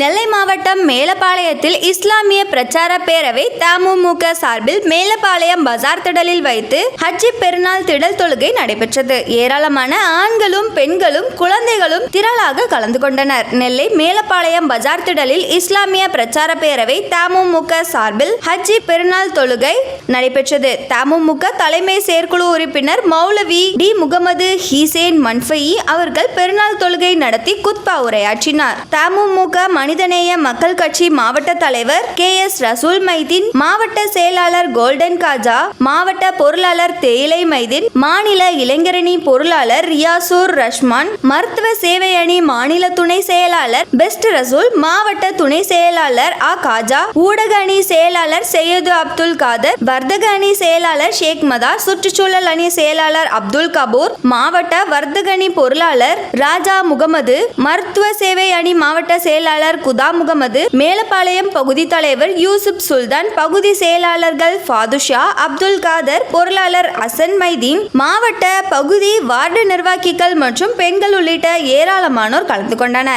நெல்லை மாவட்டம் மேலப்பாளையத்தில் இஸ்லாமிய பிரச்சார பேரவை தமுமுக சார்பில் மேலப்பாளையம் பஜார் திடலில் வைத்து ஹஜ்ஜி பெருநாள் திடல் தொழுகை நடைபெற்றது. ஏராளமான ஆண்களும் பெண்களும் குழந்தைகளும் திரளாக கலந்து கொண்டனர். நெல்லை மேலப்பாளையம் பஜார் திடலில் இஸ்லாமிய பிரச்சார பேரவை தமுமுக சார்பில் ஹஜ்ஜி பெருநாள் தொழுகை நடைபெற்றது. தமுமுக தலைமை செயற்குழு உறுப்பினர் மௌலவி டி. முகமது ஹீசேன் மன்ஃபயி அவர்கள் பெருநாள் தொழுகை நடத்தி குத்பா உரையாற்றினார். தமுமுக மனிதநேய மக்கள் கட்சி மாவட்ட தலைவர் கே எஸ் ரசூல் மைதீன் மாவட்ட செயலாளர் கோல்டன் காஜா மாவட்ட பொருளாளர் தேயிலை மைதீன் மாநில இளைஞரணி பொருளாளர் ரியாசூர் ரஷ்மான் மருத்துவ சேவை அணி மாநில துணை செயலாளர் பெஸ்ட் ரசூல் மாவட்ட துணை செயலாளர் ஆ காஜா ஊடக அணி செயலாளர் சையது அப்துல் காதர் வர்த்தக அணி செயலாளர் ஷேக் மதார் சுற்றுச்சூழல் அணி செயலாளர் அப்துல் கபூர் மாவட்ட வர்த்தக அணி பொருளாளர் ராஜா முகமது மருத்துவ சேவை அணி மாவட்ட செயலாளர் குதா முகமது மேலப்பாளையம் பகுதி தலைவர் யூசுப் சுல்தான் பகுதி செயலாளர்கள் ஃபாதுஷா அப்துல் காதர் பொருளாளர் அசன் மைதீன் மாவட்ட பகுதி வார்டு நிர்வாகிகள் மற்றும் பெண்கள் உள்ளிட்ட ஏராளமானோர் கலந்து கொண்டனர்.